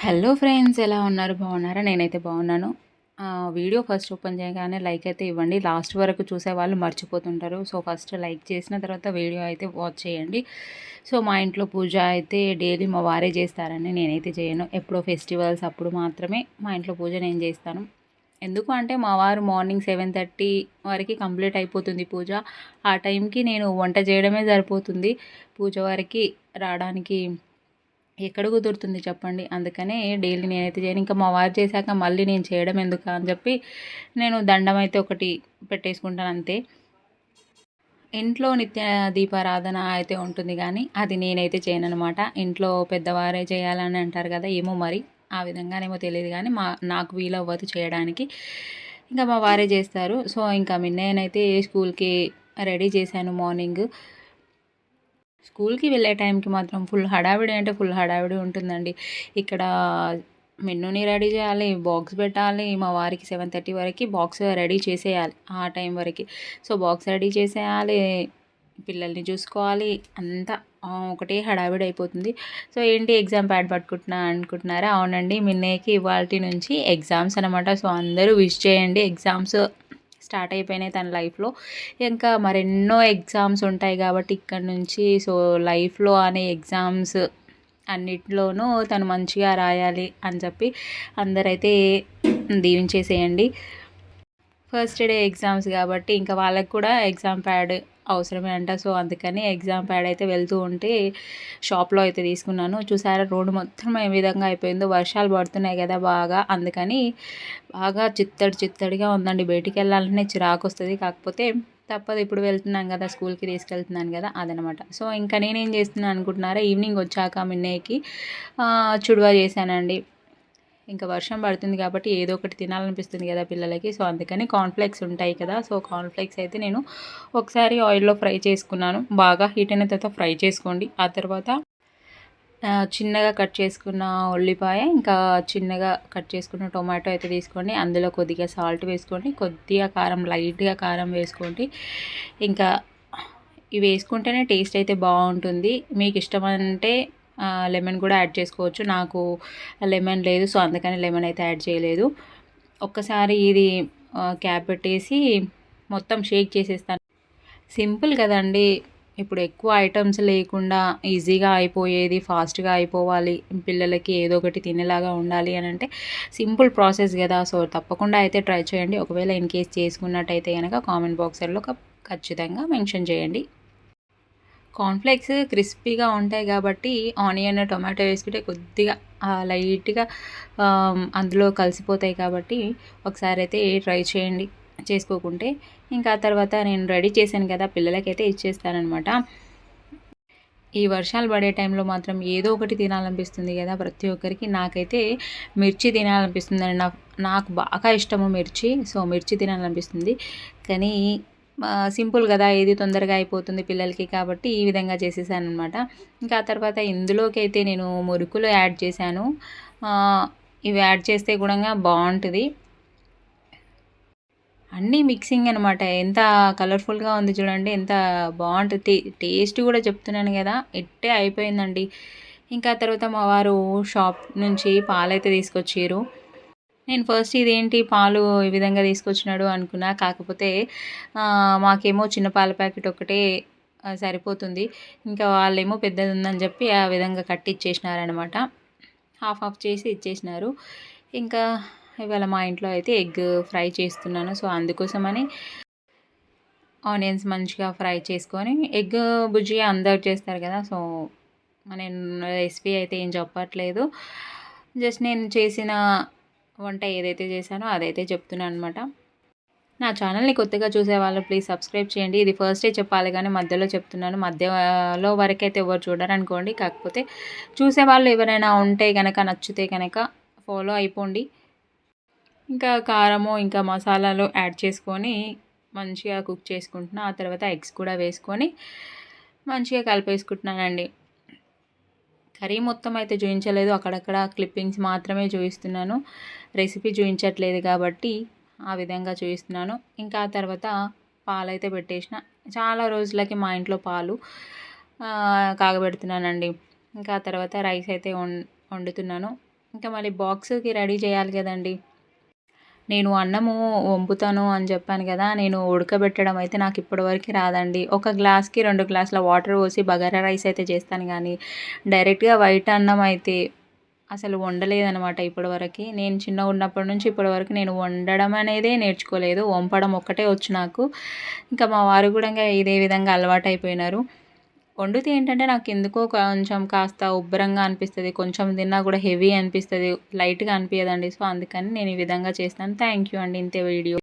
Hello friends ఎలా ఉన్నారు? బాగున్నారా? నేనైతే బాగున్నాను. వీడియో ఫస్ట్ ఓపెన్ చేయగానే లైక్ అయితే ఇవ్వండి. లాస్ట్ వరకు చూసే వాళ్ళు మర్చిపోతుంటారు. సో ఫస్ట్ లైక్ చేసిన తర్వాత వీడియో అయితే వాచ్ చేయండి. సో మా ఇంట్లో పూజ అయితే డైలీ మా వారే చేస్తారని నేనైతే చేయను. ఎప్పుడో ఫెస్టివల్స్ అప్పుడు మాత్రమే మా ఇంట్లో పూజ నేను చేస్తాను. ఎందుకు అంటే మా వారు మార్నింగ్ సెవెన్ థర్టీ వరకు కంప్లీట్ అయిపోతుంది పూజ. ఆ టైంకి నేను వంట చేయడమే సరిపోతుంది. పూజ వరకు రావడానికి ఎక్కడ కుదురుతుంది చెప్పండి? అందుకనే డైలీ నేనైతే చేయను. ఇంకా మా వారు చేశాక మళ్ళీ నేను చేయడం ఎందుకు అని చెప్పి నేను దండం అయితే ఒకటి పెట్టేసుకుంటాను అంతే. ఇంట్లో నిత్య దీపారాధన అయితే ఉంటుంది కానీ అది నేనైతే చేయను అనమాట ఇంట్లో పెద్దవారే చేయాలని అంటారు కదా ఏమో మరి. ఆ విధంగానేమో తెలియదు కానీ మా నాకు వీలవ్వదు చేయడానికి. ఇంకా మా వారే చేస్తారు. సో ఇంకా మిన్నయ్యనైతే స్కూల్కి రెడీ చేశాను మార్నింగ్. స్కూల్కి వెళ్ళే టైంకి మాత్రం ఫుల్ హడావిడి అంటే ఫుల్ హడావిడి ఉంటుందండి. ఇక్కడ మెనూని రెడీ చేయాలి బాక్స్ పెట్టాలి మా వారికి సెవెన్ థర్టీ వరకు బాక్స్ రెడీ చేసేయాలి ఆ టైం వరకు. సో బాక్స్ రెడీ చేసేయాలి పిల్లల్ని చూసుకోవాలి అంతా ఒకటే హడావిడి అయిపోతుంది. సో ఏంటి ఎగ్జామ్ ప్యాడ్ పట్టుకుంటున్నా అనుకుంటున్నారా? అవునండి మిన్నేకి ఇవాళ నుంచి ఎగ్జామ్స్ అనమాట సో అందరూ విష్ చేయండి ఎగ్జామ్స్ స్టార్ట్ అయిపోయినాయి తన లైఫ్లో. ఇంకా మరెన్నో ఎగ్జామ్స్ ఉంటాయి కాబట్టి ఇక్కడ నుంచి సో లైఫ్లో అనే ఎగ్జామ్స్ అన్నిట్లోనూ తను మంచిగా రాయాలి అని చెప్పి అందరైతే దీవించేసేయండి. ఫస్ట్ డే ఎగ్జామ్స్ కాబట్టి ఇంకా వాళ్ళకి కూడా ఎగ్జామ్ ప్యాడ్ అవసరమే అంట. సో అందుకని ఎగ్జామ్ ప్యాడ్ అయితే వెళ్తూ ఉంటే షాప్లో అయితే తీసుకున్నాను. చూసారా రోడ్డు మొత్తం ఏ విధంగా అయిపోయిందో వర్షాలు పడుతున్నాయి కదా బాగా. అందుకని బాగా చిత్తడి చిత్తడిగా ఉందండి. బయటికి వెళ్ళాలంటే చిరాకు వస్తుంది కాకపోతే తప్పదు ఇప్పుడు వెళ్తున్నాను కదా స్కూల్కి తీసుకెళ్తున్నాను కదా అదనమాట. సో ఇంకా నేనేం చేస్తున్నాను అనుకుంటున్నారా ఈవినింగ్ వచ్చాక మిన్నయ్యకి చుడువా చేశానండి. ఇంకా వర్షం పడుతుంది కాబట్టి ఏదో ఒకటి తినాలనిపిస్తుంది కదా పిల్లలకి. సో అందుకని కార్న్ఫ్లేక్స్ ఉంటాయి కదా. సో కార్న్ఫ్లేక్స్ అయితే నేను ఒకసారి ఆయిల్లో ఫ్రై చేసుకున్నాను. బాగా హీట్ అయిన తర్వాత ఫ్రై చేసుకోండి. ఆ తర్వాత చిన్నగా కట్ చేసుకున్న ఉల్లిపాయ ఇంకా చిన్నగా కట్ చేసుకున్న టొమాటో అయితే తీసుకోండి. అందులో కొద్దిగా సాల్ట్ వేసుకోండి. కొద్దిగా కారం లైట్గా కారం వేసుకోండి. ఇంకా ఇవి వేసుకుంటేనే టేస్ట్ అయితే బాగుంటుంది. మీకు ఇష్టం అంటే లెమన్ కూడా యాడ్ చేసుకోవచ్చు. నాకు లెమన్ లేదు సో అందుకని లెమన్ అయితే యాడ్ చేయలేదు. ఒక్కసారి ఇది క్యాప్ పెట్టేసి మొత్తం షేక్ చేసేస్తాను. సింపుల్ కదండి. ఇప్పుడు ఎక్కువ ఐటమ్స్ లేకుండా ఈజీగా అయిపోయేది ఫాస్ట్గా అయిపోవాలి. పిల్లలకి ఏదో ఒకటి తినేలాగా ఉండాలి అని అంటే సింపుల్ ప్రాసెస్ కదా. సో తప్పకుండా అయితే ట్రై చేయండి. ఒకవేళ ఇన్ కేస్ చేసుకున్నట్టయితే కనుక కామెంట్ బాక్సర్లో ఖచ్చితంగా మెన్షన్ చేయండి. కార్న్ఫ్లేక్స్ క్రిస్పీగా ఉంటాయి కాబట్టి ఆనియన్ టొమాటో వేసుకుంటే కొద్దిగా లైట్గా um, అందులో కలిసిపోతాయి కాబట్టి ఒకసారి అయితే ట్రై చేయండి చేసుకోకుంటే. ఇంకా తర్వాత నేను రెడీ చేశాను కదా పిల్లలకైతే ఇచ్చేస్తానమాట ఈ వర్షాలు పడే టైంలో మాత్రం ఏదో ఒకటి తినాలనిపిస్తుంది కదా ప్రతి ఒక్కరికి. నాకైతే మిర్చి తినాలనిపిస్తుంది అండి నాకు నాకు బాగా ఇష్టము మిర్చి సో మిర్చి తినాలనిపిస్తుంది. కానీ సింపుల్ కదా ఏది తొందరగా అయిపోతుంది పిల్లలకి కాబట్టి ఈ విధంగా చేసేసాను అనమాట ఇంకా ఆ తర్వాత ఇందులోకి అయితే నేను మురుకులు యాడ్ చేశాను. ఇవి యాడ్ చేస్తే కూడా బాగుంటుంది. అన్నీ మిక్సింగ్ అనమాట ఎంత కలర్ఫుల్గా ఉంది చూడండి ఎంత బాగుంటుంది. టే- టేస్ట్ కూడా చెప్తున్నాను కదా ఎట్టే అయిపోయిందండి. ఇంకా ఆ తర్వాత మా వారు షాప్ నుంచి పాలైతే తీసుకొచ్చారు. నేను ఫస్ట్ ఇదేంటి పాలు ఈ విధంగా తీసుకొచ్చినాడు అనుకున్నా. కాకపోతే మాకేమో చిన్న పాల ప్యాకెట్ ఒకటే సరిపోతుంది. ఇంకా వాళ్ళేమో పెద్దది ఉందని చెప్పి ఆ విధంగా కట్టి ఇచ్చేసినారనమాట హాఫ్ హాఫ్ చేసి ఇచ్చేసినారు. ఇంకా ఇవాళ మా ఇంట్లో అయితే ఎగ్ ఫ్రై చేస్తున్నాను. సో అందుకోసమని ఆనియన్స్ మంచిగా ఫ్రై చేసుకొని ఎగ్ బుజ్జి అందరు చేస్తారు కదా. సో నేను రెసిపీ అయితే ఏం చెప్పట్లేదు. జస్ట్ నేను చేసిన వంట ఏదైతే చేశానో అదైతే చెప్తున్నాను అనమాట నా ఛానల్ని కొత్తగా చూసే వాళ్ళు ప్లీజ్ సబ్స్క్రైబ్ చేయండి. ఇది ఫస్ట్ డే చెప్పాలి కానీ మధ్యలో చెప్తున్నాను. మధ్యలో వరకైతే ఎవరు చూడాలనుకోండి కాకపోతే చూసేవాళ్ళు ఎవరైనా ఉంటే కనుక నచ్చితే కనుక ఫాలో అయిపోండి. ఇంకా కారము ఇంకా మసాలాలు యాడ్ చేసుకొని మంచిగా కుక్ చేసుకుంటున్నా. ఆ తర్వాత ఎగ్స్ కూడా వేసుకొని మంచిగా కలిపేసుకుంటున్నానండి. కర్రీ మొత్తం అయితే చూపించలేదు అక్కడక్కడ క్లిప్పింగ్స్ మాత్రమే చూపిస్తున్నాను రెసిపీ చూపించట్లేదు కాబట్టి ఆ విధంగా చూపిస్తున్నాను ఇంకా ఆ తర్వాత పాలు అయితే పెట్టేసిన. చాలా రోజులకి మా ఇంట్లో పాలు కాగబెడుతున్నానండి. ఇంకా ఆ తర్వాత రైస్ అయితే వండుతున్నాను. ఇంకా మళ్ళీ బాక్స్కి రెడీ చేయాలి కదండి. నేను అన్నము వంపుతాను అని చెప్పాను కదా నేను ఉడకబెట్టడం అయితే నాకు ఇప్పటివరకు రాదండి. ఒక గ్లాస్కి రెండు గ్లాసుల వాటర్ పోసి బగారా రైస్ అయితే చేస్తాను కానీ డైరెక్ట్గా వైట్ అన్నం అయితే అసలు వండలేదనమాట ఇప్పటివరకు నేను చిన్నగా ఉన్నప్పటి నుంచి ఇప్పటివరకు నేను వండడం అనేది నేర్చుకోలేదు. వంపడం ఒక్కటే వచ్చు నాకు. ఇంకా మా వారు కూడా ఇంకా ఇదే విధంగా అలవాటు అయిపోయినారు వండితే ఏంటంటే నాకు ఎందుకో కొంచెం కాస్త ఉబ్బరంగా అనిపిస్తుంది. కొంచెం తిన్నా కూడా హెవీ అనిపిస్తుంది. లైట్గా అనిపించదండి సో అందుకని నేను ఈ విధంగా చేస్తాను. థ్యాంక్ యూ అండి ఇంతే వీడియో.